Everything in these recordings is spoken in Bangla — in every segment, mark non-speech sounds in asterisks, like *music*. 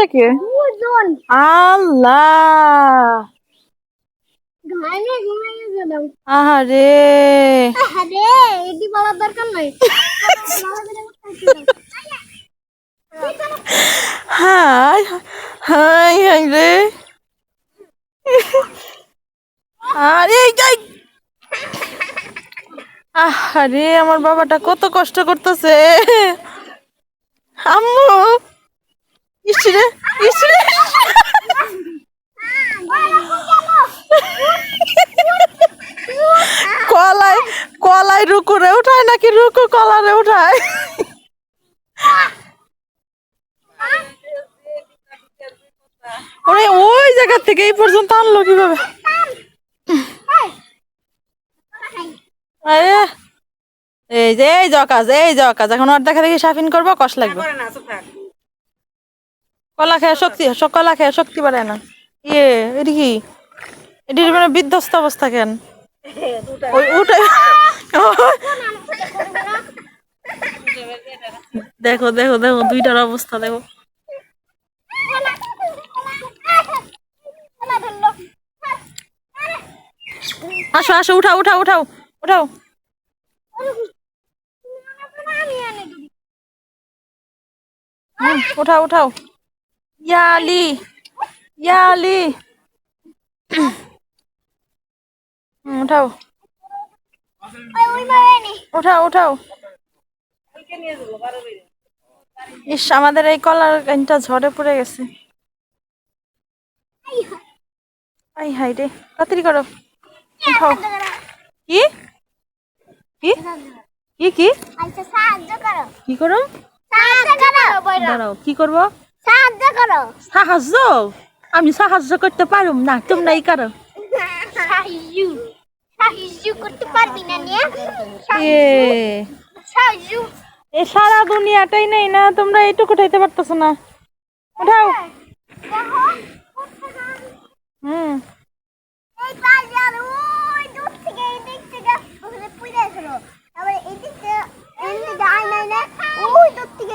এটা কে আল্লাহ। ঘামে আহারে। এটি বলার দরকার নাই। হাই হাই হাই রে। আরে যাই। আরে আমার বাবাটা কত কষ্ট করতেছে। ইসরে ইসরে। কলাই কলাই রুকুরে উঠায় নাকি রুকু কলারে উঠায়? ওরে, ওই জায়গা থেকে এই পর্যন্ত আনলো কীভাবে? এই যে, এই জকাজ এই জকাজ এখন ওর দেখা দেখি সাফিন করব কষ লাগবে। কলা খেয়ে শক্তি কলা খেয়ে শক্তি বাড়ায় না। ইয়ে এটি কি? এটি মানে বিধ্বস্ত অবস্থা কেন? দেখো দেখো দেখো, দুইটার অবস্থা, দেখো। আসো আসো, উঠাও উঠাও উঠাও উঠাও। উঠাও উঠাও। ইয়ালি ইয়ালি হুম, উঠাও। উঠাও উঠাও। ইস আমাদের এই কলার গানটা ঝড়ে পড়ে গেছে। আই হাই রে তাড়াতাড়ি করো। উঠাও। কি? কি? কি কি? আচ্ছা কি করো? দাঁড়াও কি করব? সাহায্য করো। সাহায্য? আমি সাহায্য করতে পারুম না তোমরাই করো। সাহায্য। সাহায্য করতে পারবি না নিয়ে? সাহায্য। এ সারা দুনিয়াটাই নেই না তোমরা এইটুকু উঠাইতে পারতেছো না। উঠাও। হুম। তারপরে আয় নাই না ওই দূর থেকে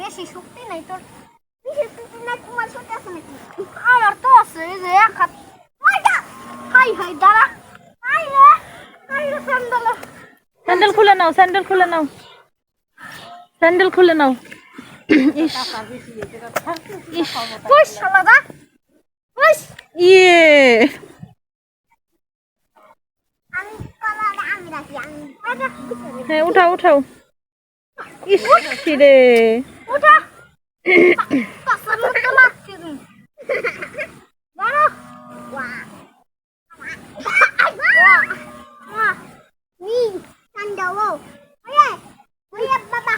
বেশি শক্তি নাই তোর। বেশি শক্তি নাই তোমার শক্তি আছে নাকি? আমার তো আছে এই যে এক হাত। হাই হাই দাঁড়া। হাই রে হাই রে স্যান্ডেল। স্যান্ডেল খুলে নাও স্যান্ডেল খুলে নাও। স্যান্ডেল খুলে নাও। ইস। ইস। পুশ শালাদা পুশ ইয়ে। হ্যাঁ উঠাও উঠাও। ইস রে ওঠা। কাসার মতো লাগছে তুমি দাঁড়া ওয়া ওয়া নি স্যান্ডেল ওয়ে ওয়ে বাবা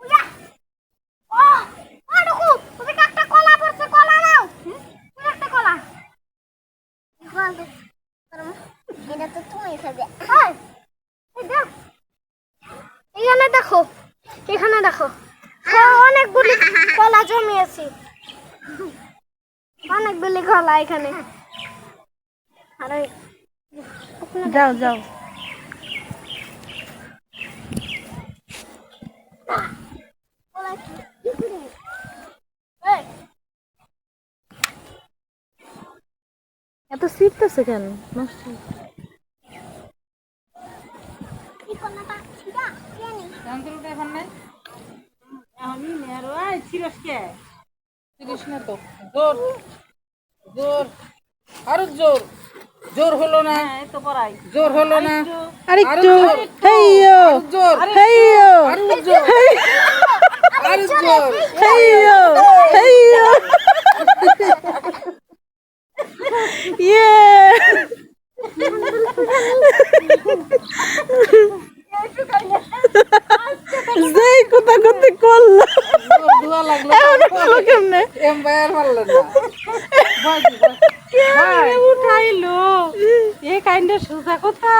ওয়া ও ও দেখো তুমি একটা কলা পড়ছে কলা নাও তুমি একটা কলা এটা তো তুমি খাবে এই দেখ এখানে দেখো এখানে দেখো হ্যাঁ, অনেকগুলি জমিয়েছি অনেকগুলি কলা এখানে। আরে যাও যাও। এত সিটতেছে কেন? নষ্ট এই কলাটা ছিঁড়া, খেয়ে নি। জোর জোর আরও জোর। জোর হলো না। জোর হলো না। আরেকটু। হেইয়ো জোর হেইয়ো। আরও জোর আরও জোর। হেইয়ো। হেইয়ো ইয়ে কথা করতে করল। লাগল কেমনে? এম ভাই না ভয় কি, ভয়? উঠাইলো। এ কাইন্ডের সোজা কথা।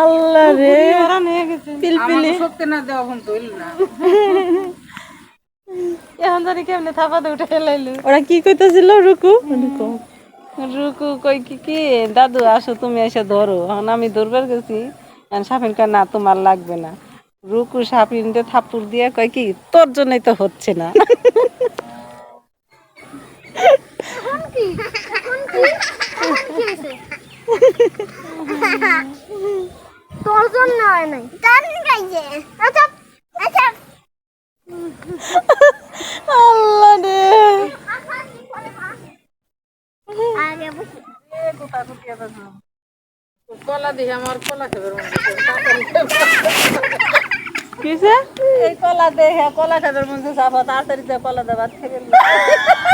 আল্লাহ রে। ওরা নিয়ে গেছে। পিলপিলি শক্তি না দেওয়া ফোন তৈল না। এখন জানি কেমনে থাপাতে উঠে লাইলো ওরা কি কইতাছিল রুকু? রুকু। রুকু কই কি কি? দাদু আসো তুমি এসে ধরো। এখন আমি ধরবার গেছি। সাপিন না তোমার লাগবে না। রুকু সাপিন দিয়ে থাপ্পড় দিয়ে কয় কি তোর জন্যই তো হচ্ছে না। এখন কি? এখন কি? এখন কি হয়েছে? তোর জন্য হয় নাই। টান গাইছে আচ্ছা আচ্ছা। আল্লাহ রে। কলা দিয়ে আমার কলা খেবার হচ্ছে। কিসে এই কলা দেখে কলা খাবার মধ্যে যাব তাড়াতাড়ি কলা দেবার খেয়ে *laughs*